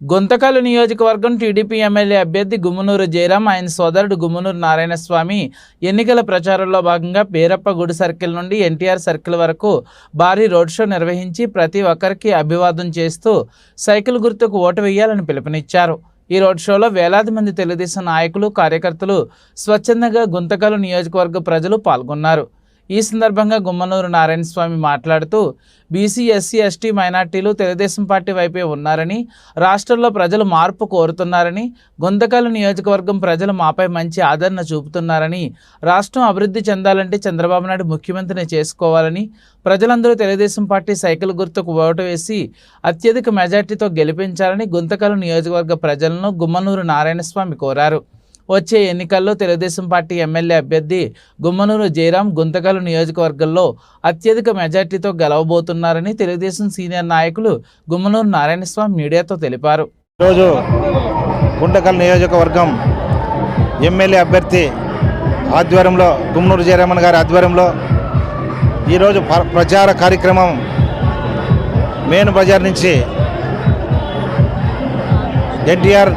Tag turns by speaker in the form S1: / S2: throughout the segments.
S1: గుంతకల్ నియోజకవర్గం TDP MLA అభ్యర్థి గుమ్మనూరు జయరాం ఆయన సోదరుడు గుమ్మనూరు నారాయణస్వామి ఎన్నికల ప్రచారంలో భాగంగా పేరప్ప గుడి సర్కిల్ నుండి ఎన్టీఆర్ సర్కిల్ వరకు భారీ రోడ్ షో నిర్వహించి ప్రతి ఒక్కరికి అభివాదం చేస్తూ సైకిల్ గుర్తుకు ఓటు వేయాలని పిలుపునిచ్చారు. ఈ రోడ్ షోలో వేలాది మంది తెలుగుదేశం నాయకులు కార్యకర్తలు స్వచ్ఛందంగా గుంతకల్ నియోజకవర్గ ప్రజలు పాల్గొన్నారు. ఈ సందర్భంగా గుమ్మనూరు నారాయణస్వామి మాట్లాడుతూ బీసీ ఎస్సీ ఎస్టీ మైనార్టీలు తెలుగుదేశం పార్టీ వైపే ఉన్నారని రాష్ట్రంలో ప్రజలు మార్పు కోరుతున్నారని గుంతకల్ నియోజకవర్గం ప్రజలు మాపై మంచి ఆదరణ చూపుతున్నారని రాష్ట్రం అభివృద్ధి చెందాలంటే చంద్రబాబు నాయుడు ముఖ్యమంత్రిని చేసుకోవాలని ప్రజలందరూ తెలుగుదేశం పార్టీ సైకిల్ గుర్తుకు ఓటు వేసి అత్యధిక మెజార్టీతో గెలిపించాలని గుంతకల్ నియోజకవర్గ ప్రజలను గుమ్మనూరు నారాయణస్వామి కోరారు. వచ్చే ఎన్నికల్లో తెలుగుదేశం పార్టీ ఎమ్మెల్యే అభ్యర్థి గుమ్మనూరు జయరాం గుంతకల్ నియోజకవర్గంలో అత్యధిక మెజార్టీతో గెలవబోతున్నారని తెలుగుదేశం సీనియర్ నాయకులు గుమ్మనూరు నారాయణస్వామి మీడియాతో తెలిపారు.
S2: ఈరోజు గుంటకల్ నియోజకవర్గం ఎమ్మెల్యే అభ్యర్థి ఆధ్వర్యంలో గుమ్మనూరు జయరామన్ గారి ఆధ్వర్యంలో ఈరోజు ప్ర- ప్రచార కార్యక్రమం మెయిన్ బజార్ నుంచి ఎన్టీఆర్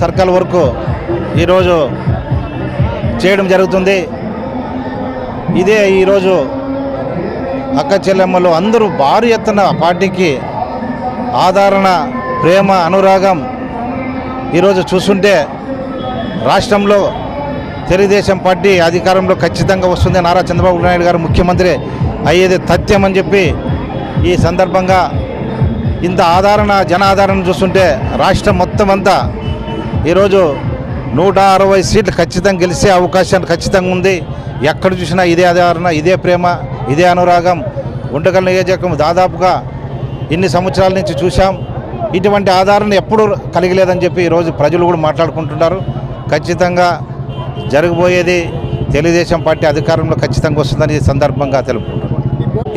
S2: సర్కిల్ వరకు ఈరోజు చేయడం జరుగుతుంది. ఇదే ఈరోజు అక్క చెల్లెమ్మలు అందరూ భారీ ఎత్తున పార్టీకి ఆదరణ ప్రేమ అనురాగం ఈరోజు చూస్తుంటే రాష్ట్రంలో తెలుగుదేశం పార్టీ అధికారంలో ఖచ్చితంగా వస్తుంది. నారా చంద్రబాబు నాయుడు గారు ముఖ్యమంత్రి అయ్యేది తథ్యం అని చెప్పి ఈ సందర్భంగా ఇంత ఆదరణ జనాదరణ చూస్తుంటే రాష్ట్రం మొత్తం అంతా ఈరోజు నూట అరవై సీట్లు ఖచ్చితంగా గెలిచే అవకాశం ఖచ్చితంగా ఉంది. ఎక్కడ చూసినా ఇదే ఆధారణ ఇదే ప్రేమ ఇదే అనురాగం. ఉండగల నియోజకవర్గం దాదాపుగా ఇన్ని సంవత్సరాల నుంచి చూసాం ఇటువంటి ఆధారణ ఎప్పుడూ కలిగలేదని చెప్పి ఈరోజు ప్రజలు కూడా మాట్లాడుకుంటున్నారు. ఖచ్చితంగా జరగబోయేది తెలుగుదేశం పార్టీ అధికారంలో ఖచ్చితంగా వస్తుందని ఈ సందర్భంగా తెలుపుకుంటున్నాను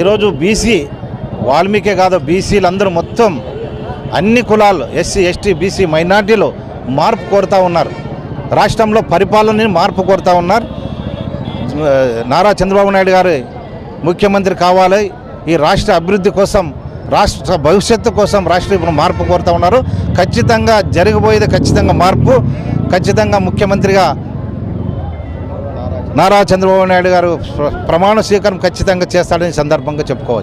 S2: ఈరోజు బీసీ వాల్మీకే కాదు బీసీలు అందరూ మొత్తం అన్ని కులాలు ఎస్సీ ఎస్టీ బీసీ మైనార్టీలు మార్పు కోరుతా ఉన్నారు. రాష్ట్రంలో పరిపాలనని మార్పు కోరుతా ఉన్నారు. నారా చంద్రబాబు నాయుడు గారు ముఖ్యమంత్రి కావాలి. ఈ రాష్ట్ర అభివృద్ధి కోసం రాష్ట్ర భవిష్యత్తు కోసం రాష్ట్ర ఇప్పుడు మార్పు కోరుతూ ఉన్నారు. ఖచ్చితంగా జరిగిపోయేది ఖచ్చితంగా మార్పు. ఖచ్చితంగా ముఖ్యమంత్రిగా నారా చంద్రబాబు నాయుడు గారు ప్రమాణ స్వీకారం ఖచ్చితంగా చేస్తాడని సందర్భంగా చెప్పుకోవచ్చు.